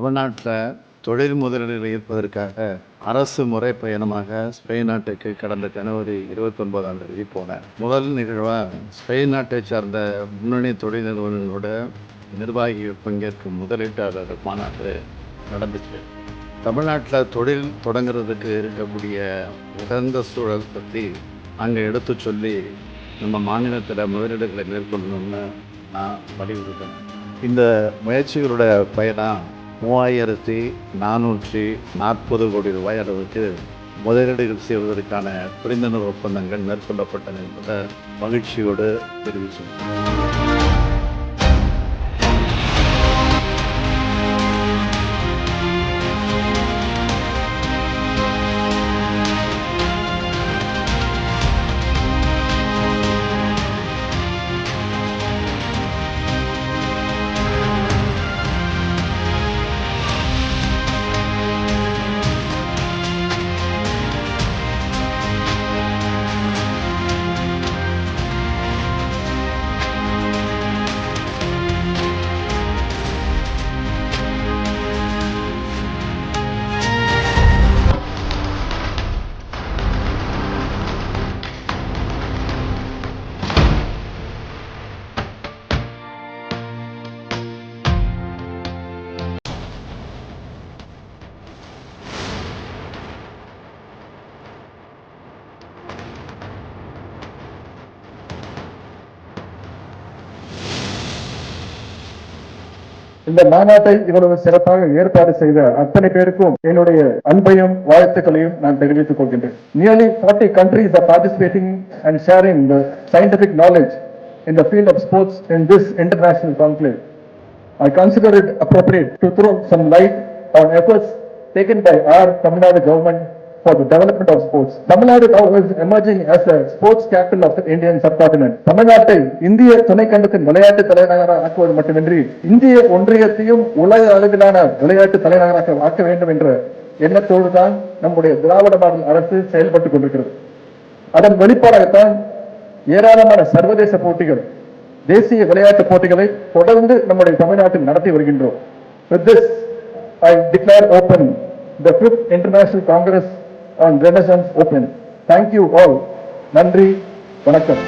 தமிழ்நாட்டில் தொழில் முதலீடுகள் ஈர்ப்பதற்காக அரசு முறை பயணமாக ஸ்பெயின் நாட்டுக்கு கடந்த ஜனவரி இருபத்தொன்பதாம் தேதி போனேன். முதல் நிகழ்வாக ஸ்பெயின் நாட்டை சார்ந்த முன்னணி தொழில் நிறுவனங்களோட நிர்வாகிகள் பங்கேற்கும் முதலீட்டாளர்கள் மாநாடு நடந்துச்சு. தமிழ்நாட்டில் தொழில் தொடங்குறதுக்கு இருக்கக்கூடிய உகந்த சூழல் பற்றி அங்கே எடுத்து சொல்லி நம்ம மாநிலத்தில் முதலீடுகளை மேற்கொள்ளணும்னு நான் வலியுறுத்தேன் இந்த முயற்சிகளோட பயணம் மூவாயிரத்தி நானூற்றி நாற்பது கோடி ரூபாய் அளவுக்கு முதலீடுகள் செய்வதற்கான புரிந்துணர்வு ஒப்பந்தங்கள் மேற்கொள்ளப்பட்டன என்பதை மகிழ்ச்சியோடு தெரிவித்தேன் இந்த மாநாட்டை இவ்வளவு சிறப்பாக ஏற்பாடு செய்த அத்தனை பேருக்கும் என்னுடைய அன்பையும் வாழ்த்துக்களையும் நான் தெரிவித்துக் கொள்கின்றேன் nearly forty countries are participating and sharing the scientific knowledge in the field of sports in this international conclave I consider it appropriate to throw some light on efforts taken by our Tamil Nadu for the development of sports. Tamilnadu now is emerging as the sports capital of the Indian subcontinent. தமிழ்நாட்டை இந்திய துணைக்கண்டத்தின் விளையாட்டு தலைநகராக ஆக்குவது மட்டுமின்றி இந்திய ஒன்றியத்தையும் உலக அளவிலான விளையாட்டு தலைநகராக ஆக்க வேண்டும் என்ற எண்ணத்தோடு தான் நம்முடைய திராவிட மாடல் அரசு செயல்பட்டுக் கொண்டிருக்கிறது அதன் வெளிப்பாடாகத்தான் ஏராளமான சர்வதேச போட்டிகள் தேசிய விளையாட்டு போட்டிகளை தொடர்ந்து நம்முடைய தமிழ்நாட்டில் நடத்தி வருகின்றோம் With this, I declare open the fifth International Congress and renaissance open thank you all நன்றி வணக்கம்